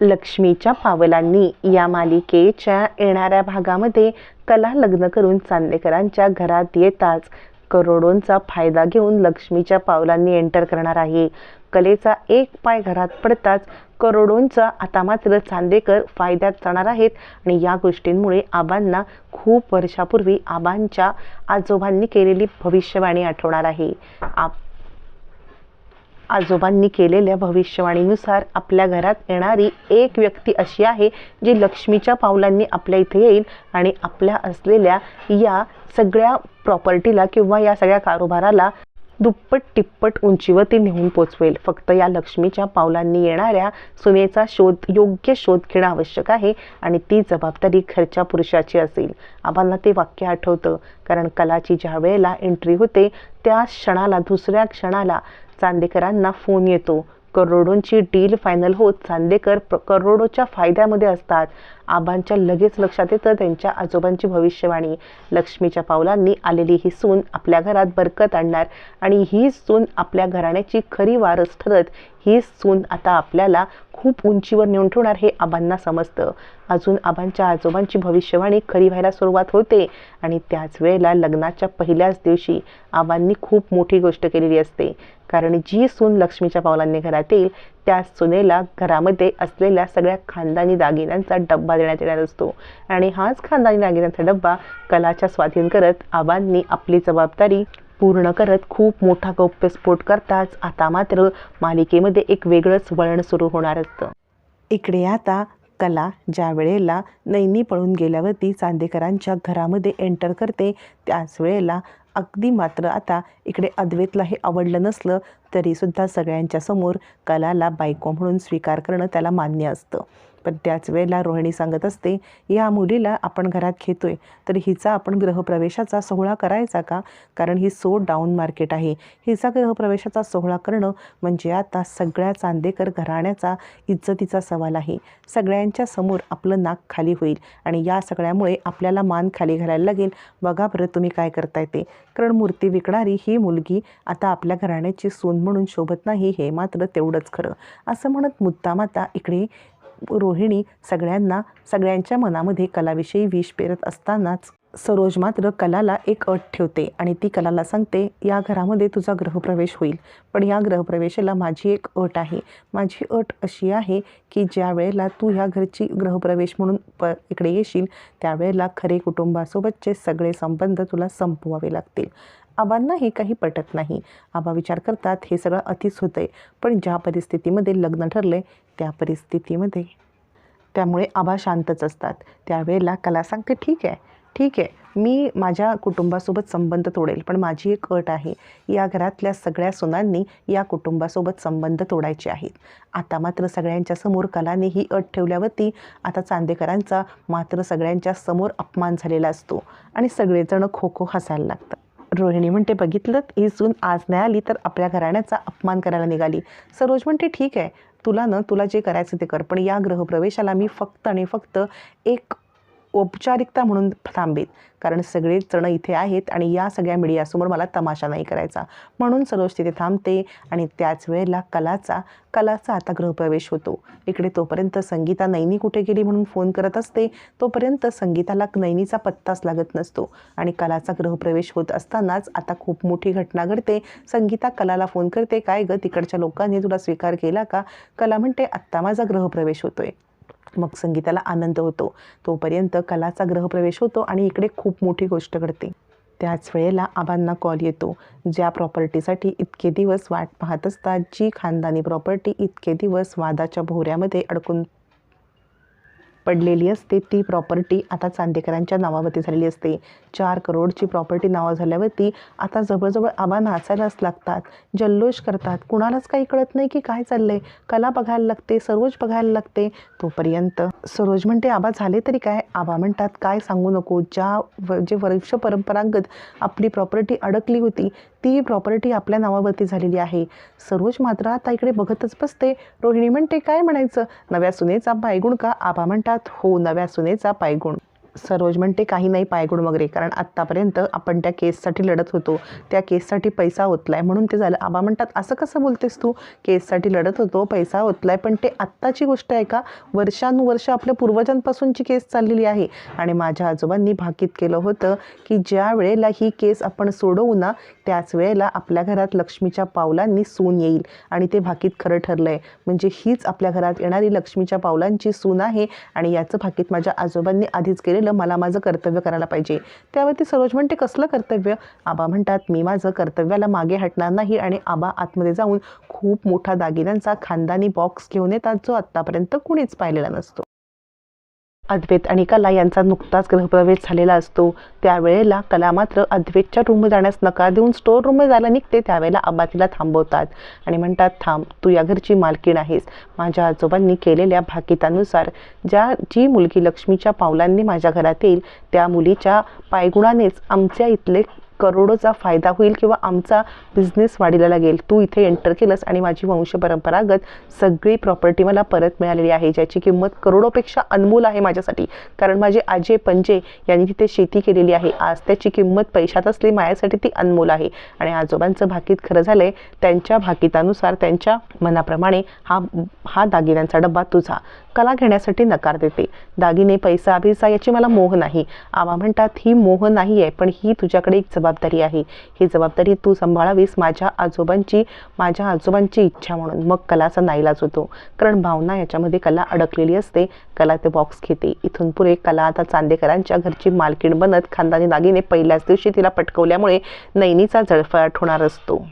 लक्ष्मीच्या पावलांनी या मालिकेच्या येणाऱ्या भागामध्ये कला लग्न करून चांदेकरांच्या घरात येताच करोडोंचा फायदा घेऊन लक्ष्मीच्या पावलांनी एंटर करणार आहे. कलेचा एक पाय घरात पडताच करोडोंचा आता मात्र चांदेकर फायद्यात जाणार आहेत आणि या गोष्टींमुळे आबांना खूप वर्षापूर्वी आबांच्या आजोबांनी केलेली भविष्यवाणी आठवणार आहे. आप आजोबांनी केलेल्या भविष्यवाणीनुसार आपल्या घरात येणारी एक व्यक्ती अशी आहे जी लक्ष्मीच्या पावलांनी आपल्या इथे येईल आणि आपल्या असलेल्या या सगळ्या प्रॉपर्टीला किंवा या सगळ्या कारोबाराला दुप्पट तिप्पट उंचीवर ती नेऊन पोचवेल. फक्त या लक्ष्मीच्या पावलांनी येणाऱ्या सुनेचा शोध योग्य शोध घेणं आवश्यक आहे आणि ती जबाबदारी घरच्या पुरुषाची असेल. आम्हाला ते वाक्य आठवतं कारण कलाची ज्या वेळेला एंट्री होते त्या क्षणाला दुसऱ्या क्षणाला चांदेकरांना फोन येतो. करोडोंची डील फायनल होत. चांदेकर प्र करोडोच्या फायद्यामध्ये असतात. आबांच्या लगेच लक्षात येतं. त्यांच्या आजोबांची भविष्यवाणी लक्ष्मीच्या पावलांनी आलेली ही सून आपल्या घरात बरकत आणणार आणि ही सून आपल्या घराण्याची खरी वारस ठरत ही सून आता आपल्याला खूप उंचीवर नेऊन ठेवणार हे आबांना समजतं. अजून आबांच्या आजोबांची भविष्यवाणी खरी व्हायला सुरुवात होते आणि त्याच वेळेला लग्नाच्या पहिल्याच दिवशी आबांनी खूप मोठी गोष्ट केलेली असते. कारण जी सून लक्ष्मीच्या पावलांनी घरात येईल त्या सुनेला घरामध्ये असलेल्या सगळ्या खानदानी दागिन्यांचा डब्बा देण्यात येणार असतो. आणि हाच खानदानी दागिन्यांचा डब्बा कलाच्या स्वाधीन करत आबांनी आपली जबाबदारी पूर्ण करत खूप मोठा गौप्यस्फोट करताच आता मात्र मालिकेमध्ये एक वेगळंच वळण सुरू होणार असतं. इकडे आता कला ज्या वेळेला नैनी पळून गेल्यावरती चांदेकरांच्या घरामध्ये एंटर करते त्याच वेळेला अगदी मात्र आता इकडे अद्वैतला हे आवडलं नसलं तरीसुद्धा सगळ्यांच्या समोर कलाला बायको म्हणून स्वीकार करणं त्याला मान्य असतं. पण त्याच वेळेला रोहिणी सांगत असते या मुलीला आपण घरात घेतोय तर हिचा आपण गृहप्रवेशाचा सोहळा करायचा का? कारण ही सो डाऊन मार्केट आहे. हिचा गृहप्रवेशाचा सोहळा करणं म्हणजे आता सगळ्या चांदेकर घराण्याचा इज्जतीचा सवाल आहे. सगळ्यांच्या समोर आपलं नाक खाली होईल आणि या सगळ्यामुळे आपल्याला मान खाली घालायला लागेल. बघा बरं तुम्ही काय करताय ते. कारण मूर्ती विकणारी ही मुलगी आता आपल्या घराण्याची सून म्हणून शोभत नाही हे मात्र तेवढंच खरं. असं म्हणत मुद्दाम आता इकडे रोहिणी सगळ्यांना सगळ्यांच्या मनामध्ये कलाविषयी विष पेरत असतानाच सरोज मात्र कलाला एक अट ठेवते आणि ती कलाला सांगते या घरामध्ये तुझा ग्रहप्रवेश होईल पण या ग्रहप्रवेशाला माझी एक अट आहे. माझी अट अशी आहे की ज्या वेळेला तू ह्या घरची ग्रहप्रवेश म्हणून प इकडे येशील त्यावेळेला खरे कुटुंबासोबतचे सगळे संबंध तुला संपवावे लागतील. आबांनाही काही पटत नाही. आबा विचार करतात हे सगळं अतिच होतं आहे पण ज्या परिस्थितीमध्ये लग्न ठरले त्या परिस्थितीमध्ये. त्यामुळे आबा शांतच असतात. त्यावेळेला कला सांगते ठीक आहे ठीक आहे. मी माझ्या कुटुंबासोबत संबंध तोडेल पण माझी एक अट आहे. या घरातल्या सगळ्या सुनांनी या कुटुंबासोबत संबंध तोडायचे आहेत. आता मात्र सगळ्यांच्या समोर कलाने ही अट ठेवल्यावरती आता चांदेकरांचा मात्र सगळ्यांच्या समोर अपमान झालेला असतो आणि सगळेजण खो खो हसायला लागतात. रोहिणी म्हणते बघितलं ही सून आज नाही आली तर आपल्या घराण्याचा अपमान करायला निघाली. सरोज म्हणते ठीक आहे तुला ना तुला जे करायचं ते कर पण या ग्रहप्रवेशाला मी फक्त आणि फक्त एक औपचारिकता म्हणून थांबेत. कारण सगळेच जण इथे आहेत आणि या सगळ्या मीडियासमोर मला तमाशा नाही करायचा. म्हणून सरोज तिथे थांबते आणि त्याच वेळेला कलाचा कलाचा आता गृहप्रवेश होतो. इकडे तोपर्यंत संगीता नैनी कुठे गेली म्हणून फोन करत असते तोपर्यंत संगीताला नैनीचा पत्ताच लागत नसतो. आणि कलाचा गृहप्रवेश होत असतानाच आता खूप मोठी घटना घडते. संगीता कलाला फोन करते काय गं तिकडच्या लोकांनी तुला स्वीकार केला का? कला म्हणते आत्ता माझा गृहप्रवेश होतोय. मग संगीताला आनंद होतो. तोपर्यंत कलाचा ग्रहप्रवेश होतो आणि इकडे खूप मोठी गोष्ट घडते. त्याच वेळेला आबांना कॉल येतो. ज्या प्रॉपर्टीसाठी इतके दिवस वाट पाहत असतात जी खानदानी प्रॉपर्टी इतके दिवस वादाच्या भोवऱ्यामध्ये अडकून पडलेली असते. ती प्रॉपर्टी आता चांदेकरांच्या नावावरती झालेली असते. चार करोडची प्रॉपर्टी नावा झाल्यावरती आता जवळजवळ आबा नाचायलाच लागतात. जल्लोष करतात. कुणालाच काही कळत नाही की काय चाललंय. कला बघायला लागते. सरोज बघायला लागते. तोपर्यंत सरोज म्हणते आबा झाले तरी काय? आबा म्हणतात काय सांगू नको. ज्या जे वर्ष परंपरागत आपली प्रॉपर्टी अडकली होती ती प्रॉपर्टी आपल्या नावावरती झालेली आहे. सरोज मात्र आता इकडे बघतच बसते. रोहिणी म्हणते काय म्हणायचं? नव्या सुनेचा पायगुण का? आबा म्हणतात हो नव्या सुनेचा पायगुण. सरोज म्हणते काही नाही पायगुण वगैरे कारण आत्तापर्यंत आपण त्या केससाठी लढत होतो. त्या केससाठी पैसा ओतलाय. म्हणून ते झालं. आबा म्हणतात असं कसं बोलतेस तू? केससाठी लढत होतो पैसा ओतलाय पण ते आत्ताची गोष्ट आहे का? वर्षानुवर्ष आपल्या पूर्वजांपासूनची केस चाललेली आहे. आणि माझ्या आजोबांनी भाकीत केलं होतं की ज्या वेळेला ही केस आपण सोडवू ना त्याच वेळेला आपल्या घरात लक्ष्मीच्या पावलांनी सून येईल. आणि ते भाकीत खरं ठरलं आहे म्हणजे हीच आपल्या घरात येणारी लक्ष्मीच्या पावलांची सून आहे. आणि याचं भाकीत माझ्या आजोबांनी आधीच केलेलं मला माझं कर्तव्य करायला पाहिजे. त्यावरती सरोज म्हणते कसलं कर्तव्य? आबा म्हणतात मी माझं कर्तव्याला मागे हटणार नाही आणि आबा आतमध्ये जाऊन खूप मोठा दागिन्यांचा खानदानी बॉक्स घेऊन येतात जो आत्तापर्यंत कुणीच पाहिलेला नसतो. अद्वैत आणि कला यांचा नुकताच गृहप्रवेश झालेला असतो. त्यावेळेला कला मात्र अद्वैतच्या रूममध्ये जाण्यास नकार देऊन स्टोर रूममध्ये जायला निघते त्यावेळेला आबा तिला थांबवतात. आणि म्हणतात थांब तू या घरची मालकीण आहेस. माझ्या आजोबांनी केलेल्या भाकितानुसार ज्या जी मुलगी लक्ष्मीच्या पावलांनी माझ्या घरात येईल त्या मुलीच्या पायगुणानेच आमच्या इथले करोडोचा फायदा होईल किंवा आमचा बिझनेस वाढीला लागेल. तू इथे एंटर केलंस आणि माझी वंश परंपरागत सगळी प्रॉपर्टी मला परत मिळालेली आहे ज्याची किंमत करोडोपेक्षा अनमोल आहे माझ्यासाठी. कारण माझे आजे पंजे यांनी तिथे शेती केलेली आहे. आज त्याची किंमत पैशात असली माझ्यासाठी ती अनमोल आहे. आणि आजोबांचं भाकीत खरं झालंय त्यांच्या भाकितानुसार त्यांच्या मनाप्रमाणे हा हा दागिन्यांचा डब्बा तुझा कला घेण्यासाठी नकार देते. दागिने पैसा बिसा याची मला मोह नाही. आबा म्हणतात ही मोह नाही आहे पण ही तुझ्याकडे एक जबाबदारी आहे. ही जबाबदारी तू सांभाळावीस माझ्या आजोबांची माझ्या आजोबांची इच्छा म्हणून. मग कलाचा नाईलाज होतो. कारण भावना याच्यामध्ये कला अडकलेली असते. कला ते बॉक्स घेते. इथून पुढे कला आता चांदेकरांच्या घरची मालकीण बनत खानदानी दागिने पहिल्याच दिवशी तिला पटकवल्यामुळे नैनीचा जळफळाट होणार असतो.